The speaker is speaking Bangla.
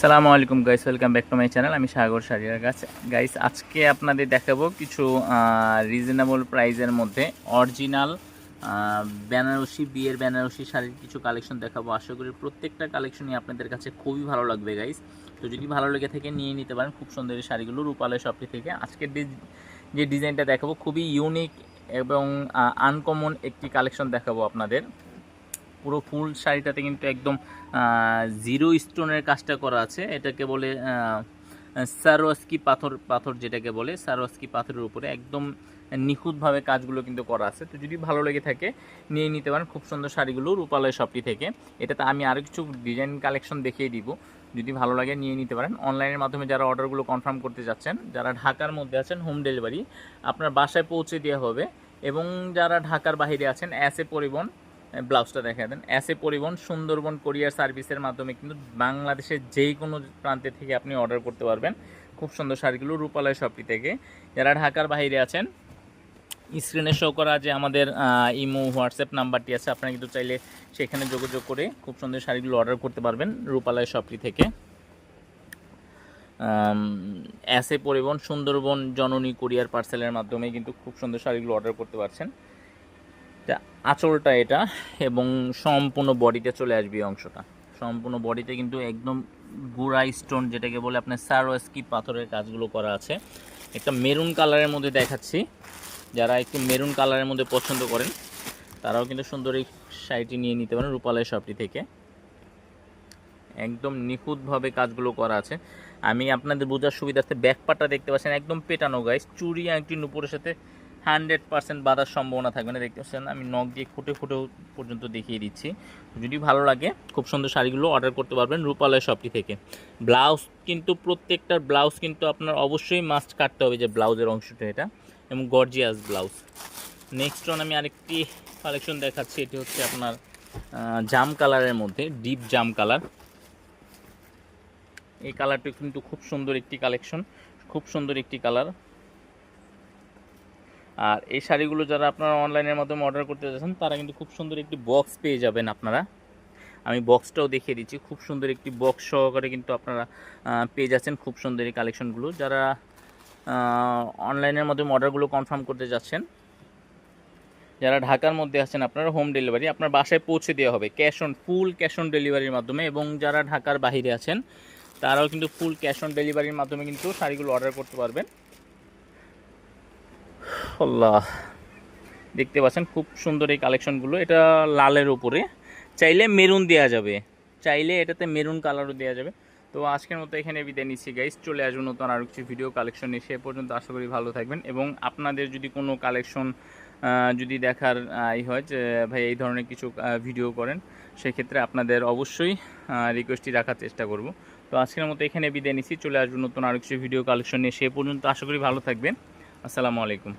সালামু আলাইকুম guys welcome back to my channel আমি সাগর সারিয়ার কাছে। গাইস আজকে আপনাদের দেখাবো কিছু রিজনেবল প্রাইজের মধ্যে অরিজিনাল বেনারসি, বিয়ের বেনারসি শাড়ির কিছু কালেকশন দেখাবো। আশা করি প্রত্যেকটা কালেকশনই আপনাদের কাছে খুবই ভালো লাগবে গাইস তো যদি ভালো লেগে থেকে নিয়ে নিতে পারেন খুব সুন্দর এই শাড়িগুলো রূপালয় শপটি থেকে। আজকের যে ডিজাইনটা দেখাবো খুবই ইউনিক এবং আনকমন একটি কালেকশন দেখাবো আপনাদের। পুরো ফুল শাড়িটাতে কিন্তু একদম জিরো স্টোনের কাজটা করা আছে। এটাকে বলে সারোয়াস্কি পাথর পাথর যেটাকে বলে, সারোয়াস্কি পাথরের উপরে একদম নিখুঁতভাবে কাজগুলো কিন্তু করা আছে। তো যদি ভালো লেগে থাকে, নিয়ে নিতে পারেন। খুব সুন্দর শাড়িগুলো রূপালয় শপটি থেকে। এটাতে আমি আরও কিছু ডিজাইন কালেকশন দেখিয়ে দিব। যদি ভালো লাগে, নিয়ে নিতে পারেন। অনলাইনের মাধ্যমে যারা অর্ডারগুলো কনফার্ম করতে যাচ্ছেন, যারা ঢাকার মধ্যে আছেন হোম ডেলিভারি আপনার বাসায় পৌঁছে দেওয়া হবে। এবং যারা ঢাকার বাইরে আছেন অ্যাসে পরিবহন ব্লাউজটা দেখা দেন। অ্যাসে পরিবহন, সুন্দরবন কোরিয়ার সার্ভিসের মাধ্যমে কিন্তু বাংলাদেশের যেই কোনো প্রান্তে থেকে আপনি অর্ডার করতে পারবেন। খুব সুন্দর শাড়িগুলো রূপালয় শপটি থেকে। যারা ঢাকার বাইরে আছেন স্ক্রিনে শো করা যে আমাদের ইমো হোয়াটসঅ্যাপ নাম্বারটি আছে, আপনারা কিন্তু চাইলে সেখানে যোগাযোগ করে খুব সুন্দর শাড়িগুলো অর্ডার করতে পারবেন রূপালয় শপটি থেকে। অ্যাসে পরিবহন, সুন্দরবন জননী কোরিয়ার পার্সেলের মাধ্যমে কিন্তু খুব সুন্দর শাড়িগুলো অর্ডার করতে পারছেন। আঁচলটা এটা এবং সম্পূর্ণ বডিতে চলে আসবে এই অংশটা। সম্পূর্ণ বডিতে কিন্তু একদম গুড়া স্টোন যেটাকে বলে আপনার সারোয়াস্কি পাথরের কাজগুলো করা আছে। একটা মেরুন কালারের মধ্যে দেখাচ্ছি। যারা একটু মেরুন কালারের মধ্যে পছন্দ করেন, তারাও কিন্তু সুন্দর এই শাড়িটি নিয়ে নিতে পারেন রূপালয় শপটি থেকে। একদম নিখুঁতভাবে কাজগুলো করা আছে। আমি আপনাদের বোঝার সুবিধার্থে ব্যাকপাটটা দেখতে পাচ্ছেন, একদম পেটানো গাইস চুরি একটি নুপুরের সাথে হান্ড্রেড পার্সেন্ট বাঁধার সম্ভাবনা থাকবে না। দেখতে পাচ্ছেন, আমি নখ দিয়ে খুঁটে খুঁটে পর্যন্ত দেখিয়ে দিচ্ছি। যদি ভালো লাগে, খুব সুন্দর শাড়িগুলো অর্ডার করতে পারবেন রূপালয় শপটি থেকে। ব্লাউজ কিন্তু প্রত্যেকটার ব্লাউজ কিন্তু আপনার অবশ্যই মাস্ট কাটতে হবে যে ব্লাউজের অংশটা এটা এবং গর্জিয়াস ব্লাউজ। নেক্সট ওয়ান আমি আরেকটি কালেকশন দেখাচ্ছি, এটি হচ্ছে আপনার জাম কালারের মধ্যে ডিপ জাম কালার। এই কালারটি কিন্তু খুব সুন্দর একটি কালেকশন খুব সুন্দর একটি কালার। আর এই শাড়িগুলো যারা আপনারা অনলাইনের মাধ্যমে অর্ডার করতে যাচ্ছেন, তারা কিন্তু খুব সুন্দর একটি বক্স পেয়ে যাবেন আপনারা। আমি বক্সটাও দেখিয়ে দিচ্ছি, খুব সুন্দর একটি বক্স সহকারে কিন্তু আপনারা পেয়ে যাচ্ছেন খুব সুন্দর এই কালেকশনগুলো যারা অনলাইনের মাধ্যমে অর্ডারগুলো কনফার্ম করতে যাচ্ছেন, যারা ঢাকার মধ্যে আছেন, আপনারা হোম ডেলিভারি আপনার বাসায় পৌঁছে দেওয়া হবে। Cash on full cash on ডেলিভারির মাধ্যমে এবং যারা ঢাকার বাইরে আছেন, তারাও কিন্তু ফুল ক্যাশ অন ডেলিভারির মাধ্যমে কিন্তু শাড়িগুলো অর্ডার করতে পারবেন। আল্লাহ দেখতে পাচ্ছেন খুব সুন্দর এই কালেকশনগুলো। এটা লালের উপরে। চাইলে মেরুন দেওয়া যাবে। চাইলে এটাতে মেরুন কালারও দেওয়া যাবে। তো আজকের মতো এখানে বিদায় নিচ্ছি গাইস চলে আসুন নতুন আরও কিছু ভিডিও কালেকশন নিয়ে। সে পর্যন্ত আশা করি ভালো থাকবেন। এবং আপনাদের যদি কোনো কালেকশন যদি দেখার ই হয় যে, ভাই, এই ধরনের কিছু ভিডিও করেন, সেক্ষেত্রে আপনাদের অবশ্যই রিকোয়েস্টটি রাখার চেষ্টা করব। তো আজকের মতো এখানে বিদায় নিচ্ছি। চলে আসুন নতুন আরও কিছু ভিডিও কালেকশন নিয়ে। সে পর্যন্ত আশা করি ভালো থাকবেন। আসসালামু আলাইকুম।